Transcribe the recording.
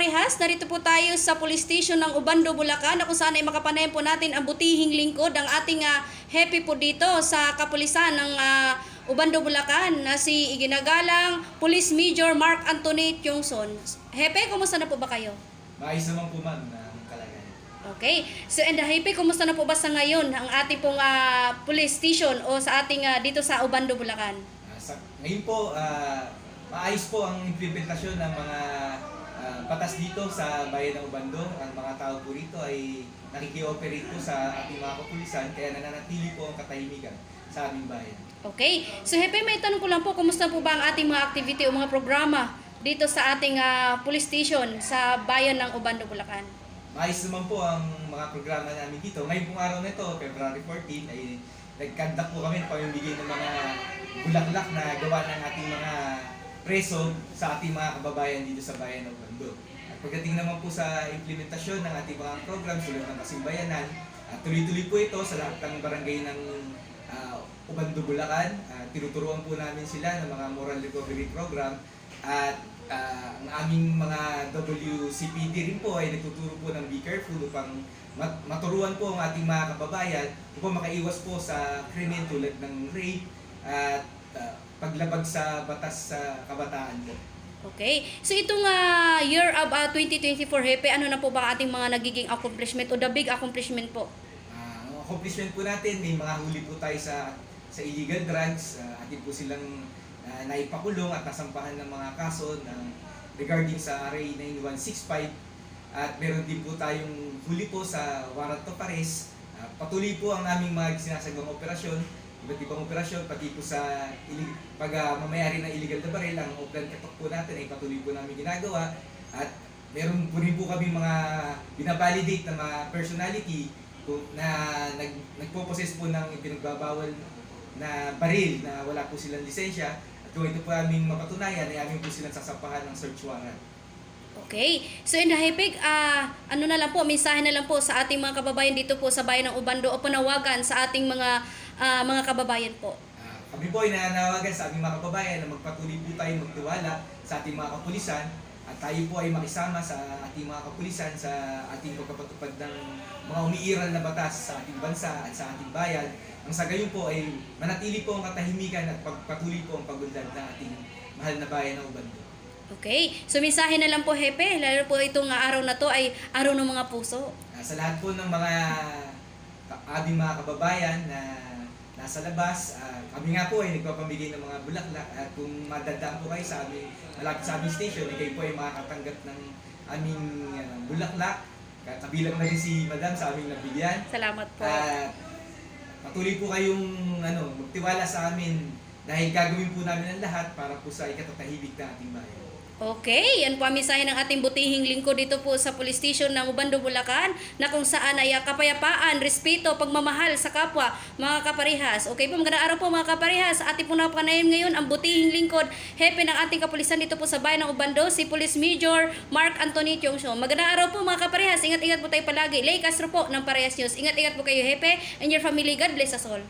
kaparehas, narito po tayo sa police station ng Ubando, Bulacan na kung saan ay makapanayan po natin ang butihing lingkod, ang ating ah, happy po dito sa kapulisan ng ah, Ubando, Bulacan na si Iginagalang Police Major Mark Anthony Tiongson. Hepe, kumusta na po ba kayo? Maayos naman po ma'am na ang kalagayan. Okay. So, and Hepe, kumusta na po ba sa ngayon ang ating pong ah, police station o sa ating ah, dito sa Ubando, Bulacan? Ah, sa, ngayon po, ah, maayos po ang implementasyon ng mga batas dito sa bayan ng Ubando. Ang mga tao po rito ay nakikioperate po sa ating mga kapulisan kaya nananatili po ang katahimikan sa aming bayan. Okay. So, Hepe, may tanong ko lang po, kumusta po ba ang ating mga activity o mga programa dito sa ating ah, police station sa bayan ng Ubando, Bulacan? Maayos naman po ang mga programa namin dito. Ngayon pong araw na ito, February 14, ay nagkandak po kami ng pamimigay ng mga bulaklak na gawa ng ating mga preso sa ating mga kababayan dito sa bayan ng Bando. At pagdating naman po sa implementasyon ng ating mga program tulad ng Kasimbayanan, at tuloy-tuloy po ito sa lahat ng barangay ng ah, Ubando, Bulacan. Ah, tinuturuan po namin sila ng mga moral recovery program at ah, ang aming mga WCPD rin po ay nagtuturo po ng Be Careful upang mat- maturuan po ang ating mga kababayan upang makaiwas po sa krimen tulad ng rape at ah, paglabag sa batas sa kabataan po. Okay. So, itong ah, year of ah, 2024, Hepe, ano na po ba ating mga nagiging accomplishment o the big accomplishment po? Ah, ang accomplishment po natin, may mga huli po tayo sa sa illegal drugs, uh, atin po silang ah, naipakulong at nasampahan ng mga kaso ng regarding sa RA 9165 at meron din po tayong huli po sa warrant of arrest. Ah, patuloy po ang aming mga sinasagawang operasyon, iba't ibang operasyon, pati po sa pag ah, mamayari ng illegal na baril, ang open katok po natin ay patuloy po namin ginagawa at meron po rin po kami mga binabalidate na mga personality na nag, nagpo-possess po ng ipinagbabawal na baril na wala po silang lisensya at kung ito po aming mapatunayan ay aming po silang sasampahan ng search warrant. Okay. So, in the Hepig, ah, ano na lang po, mensahe na lang po sa ating mga kababayan dito po sa bayan ng Ubando o panawagan sa ating mga ah, mga kababayan po. Ah, kami po ay nananawagan sa aming mga kababayan na magpatuloy po tayo magtiwala sa ating mga kapulisan at tayo po ay makisama sa ating mga kapulisan sa ating pagkapatupad ng mga umiiral na batas sa ating bansa at sa ating bayan. Ang sa gayon po ay manatili po ang katahimikan at pagpatuloy po ang pagunlad ng ating mahal na bayan ng Ubando. Okay. So, mensahe na lang po, Hepe. Lalo po itong araw na to ay araw ng mga puso. Ah, sa lahat po ng mga aming mga kababayan na nasa labas, ah, kami nga po ay nagpapamigay ng mga bulaklak at kung madadaan po kayo sa aming malapit sa aming station, ay kayo po ay makakatanggap ng aming ah, bulaklak. Kabilang na rin si Madam sa aming nabigyan. Salamat po. At patuloy po kayong ano, magtiwala sa amin dahil gagawin po namin ang lahat para po sa ikatatahimik ng ating bayan. Okay, yan po ang mensahe ng ating butihing lingkod dito po sa police station ng Ubando, Bulacan na kung saan ay ah, kapayapaan, respeto, pagmamahal sa kapwa, mga kaparehas. Okay po, magandang araw po mga kaparehas. Ating pong napakanayon ngayon, ang butihing lingkod, hepe ng ating kapulisan dito po sa bayan ng Ubando, si Police Major Mark Anthony Tiongso. Magandang araw po mga kaparehas. Ingat-ingat po tayo palagi. Lay Castro po ng Parehas News. Ingat-ingat po kayo, hepe, and your family. God bless us all.